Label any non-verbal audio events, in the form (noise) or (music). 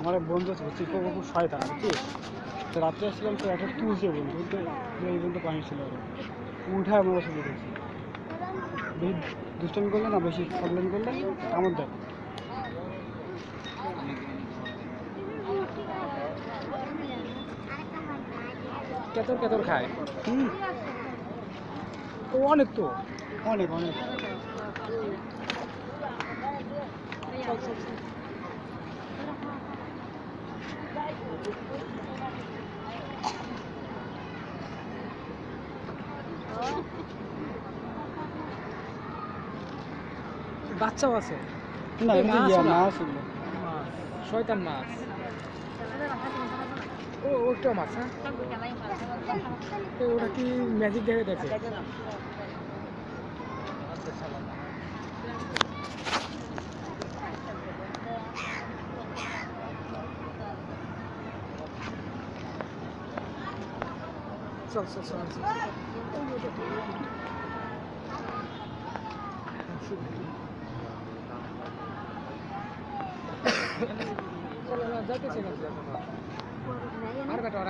আমার এক বন্ধু আছে চিপো খুব শয়তান বুঝছিস তো রাত্রে আসছিলাম, তো একটা তুলছে বন্ধু, তো এই বন্ধু পানি ছিল আরও উঠায় আমার করেছি বেশি দুষ্টামি করলে না বেশি প্রবলেম করলে আমার দেখ কেতর কেতর খায়। হুম। ও অনেক তো। অনেক অনেক। বাচ্চাও আছে। না মাছ মাছ শয়তান মাছ। ও ওটা মাছ হ্যাঁ? ওটা কি ম্যাজিক দেখে দেখে? চল চল চল চল। চলো, যাইতেছি না (laughs) আর বেটা না